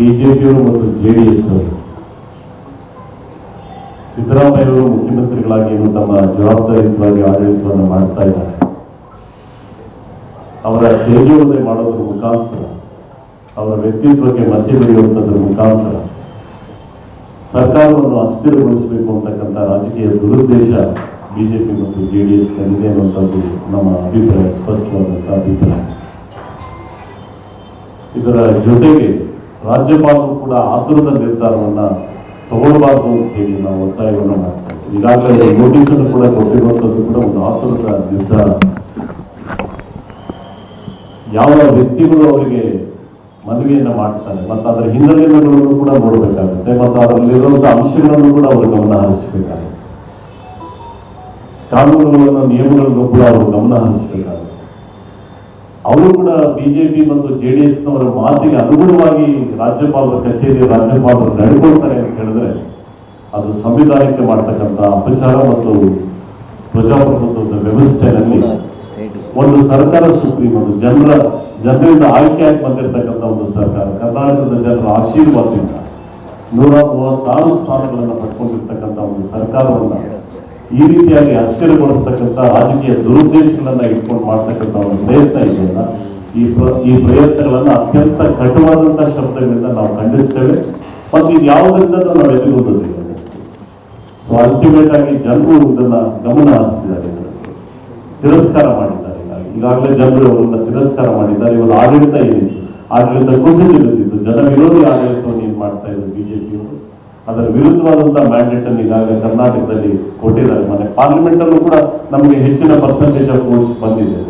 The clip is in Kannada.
ಬಿಜೆಪಿಯವರು ಮತ್ತು ಜೆ ಡಿ ಎಸ್ ಅವರು. ಸಿದ್ದರಾಮಯ್ಯವರು ಮುಖ್ಯಮಂತ್ರಿಗಳಾಗಿ ತಮ್ಮ ಜವಾಬ್ದಾರಿಯುತವಾಗಿ ಆಡಳಿತವನ್ನು ಮಾಡ್ತಾ ಇದ್ದಾರೆ. ಅವರ ತೇಜೋವಧೆ ಮಾಡೋದ್ರ ಮುಖಾಂತರ, ಅವರ ವ್ಯಕ್ತಿತ್ವಕ್ಕೆ ಮಸಿ ಬರೆಯುವಂಥದ್ರ ಮುಖಾಂತರ ಸರ್ಕಾರವನ್ನು ಅಸ್ಥಿರಗೊಳಿಸಬೇಕು ಅಂತಕ್ಕಂಥ ರಾಜಕೀಯ ದುರುದ್ದೇಶ ಬಿಜೆಪಿ ಮತ್ತು ಜೆ ಡಿ ಅನ್ನುವಂಥದ್ದು ನಮ್ಮ ಅಭಿಪ್ರಾಯ, ಸ್ಪಷ್ಟವಾದಂಥ ಅಭಿಪ್ರಾಯ. ಇದರ ಜೊತೆಗೆ ರಾಜ್ಯಪಾಲರು ಕೂಡ ಆತುರದ ನಿರ್ಧಾರವನ್ನ ತಗೊಳ್ಬಾರ್ದು ಅಂತ ಹೇಳಿ ನಾವು ಒತ್ತಾಯವನ್ನು ಮಾಡ್ತಾ ಇದ್ದೀವಿ ಈಗಾಗಲೇ ನೋಟಿಸ್ ಅನ್ನು ಕೂಡ ಕೊಟ್ಟಿರುವಂಥದ್ದು ಕೂಡ ಒಂದು ಆತುರದ ನಿರ್ಧಾರ. ಯಾವ ವ್ಯಕ್ತಿಗಳು ಅವರಿಗೆ ಮನವಿಯನ್ನ ಮಾಡ್ತಾರೆ ಮತ್ತು ಅದರ ಹಿನ್ನೆಲೆಗಳನ್ನು ಕೂಡ ನೋಡಬೇಕಾಗುತ್ತೆ ಮತ್ತು ಅದರಲ್ಲಿರುವಂತಹ ಅಂಶಗಳನ್ನು ಕೂಡ ಅವರು ಗಮನ ಹರಿಸಬೇಕಾಗುತ್ತೆ. ಕಾನೂನುಗಳನ್ನು, ನಿಯಮಗಳನ್ನು ಕೂಡ ಅವರು ಗಮನ ಹರಿಸಬೇಕಾಗುತ್ತೆ. ಅವರು ಕೂಡ ಬಿಜೆಪಿ ಮತ್ತು ಜೆ ಡಿ ಎಸ್ನವರ ಮಾತಿಗೆ ಅನುಗುಣವಾಗಿ ರಾಜ್ಯಪಾಲರ ಕಚೇರಿ ರಾಜ್ಯಪಾಲರು ನಡ್ಕೊಳ್ತಾರೆ ಅಂತ ಹೇಳಿದ್ರೆ ಅದು ಸಂವಿಧಾನಕ್ಕೆ ಮಾಡ್ತಕ್ಕಂಥ ಅಪಚಾರ ಮತ್ತು ಪ್ರಜಾಪ್ರಭುತ್ವದ ವ್ಯವಸ್ಥೆಯಲ್ಲಿ ಒಂದು ಸರ್ಕಾರ ಸುಪ್ರೀಂ ಒಂದು ಜನರ ಜನರಿಂದ ಆಯ್ಕೆಯಾಗಿ ಬಂದಿರತಕ್ಕಂಥ ಒಂದು ಸರ್ಕಾರ. ಕರ್ನಾಟಕದ ಜನರ ಆಶೀರ್ವಾದದಿಂದ ನೂರ ಮೂವತ್ತಾರು ಸ್ಥಾನಗಳನ್ನು ಪಡ್ಕೊಂಡಿರ್ತಕ್ಕಂಥ ಒಂದು ಸರ್ಕಾರವನ್ನ ಈ ರೀತಿಯಾಗಿ ಅಸ್ಥಿರಗೊಳಿಸ್ತಕ್ಕಂಥ ರಾಜಕೀಯ ದುರುದ್ದೇಶಗಳನ್ನ ಇಟ್ಕೊಂಡು ಮಾಡ್ತಕ್ಕಂಥ ಒಂದು ಪ್ರಯತ್ನ ಇದೆಯಲ್ಲ ಈ ಪ್ರ- ಈ ಪ್ರಯತ್ನಗಳನ್ನ ಅತ್ಯಂತ ಕಟುವಾದಂತಹ ಶಬ್ದಗಳಿಂದ ನಾವು ಖಂಡಿಸ್ತೇವೆ. ಮತ್ತು ಇದು ಯಾವುದರಿಂದ ನಾವು ಎದುರುಗುವುದಿಲ್ಲ ಸೊ ಅಲ್ಟಿಮೇಟ್ ಆಗಿ ಜನರು ಇದನ್ನ ಗಮನ ಹರಿಸಿದ್ದಾರೆ. ತಿರಸ್ಕಾರ ಮಾಡಿದ್ದಾರೆ. ಈಗಾಗಲೇ ಜನರು ಅವರನ್ನ ತಿರಸ್ಕಾರ ಮಾಡಿದ್ದಾರೆ. ಇವರು ಆಡಳಿತ ಏನಿತ್ತು? ಆಡಳಿತ ಕುಸಿದಿರುತ್ತಿತ್ತು ಜನ ವಿರೋಧಿ ಆಡಳಿತವನ್ನು ಏನ್ ಮಾಡ್ತಾ ಇದ್ರು? ಬಿಜೆಪಿಯವರು. ಅದರ ವಿರುದ್ಧವಾದಂತಹ ಮ್ಯಾಂಡೇಟ್ ಅನ್ನು ಈಗಾಗಲೇ ಕರ್ನಾಟಕದಲ್ಲಿ ಕೊಟ್ಟಿದ್ದಾರೆ. ಮನೆ ಪಾರ್ಲಿಮೆಂಟ್ ಅಲ್ಲೂ ಕೂಡ ನಮಗೆ ಹೆಚ್ಚಿನ ಪರ್ಸೆಂಟೇಜ್ ಆಫ್ ವೋಟ್ಸ್ ಬಂದಿದೆ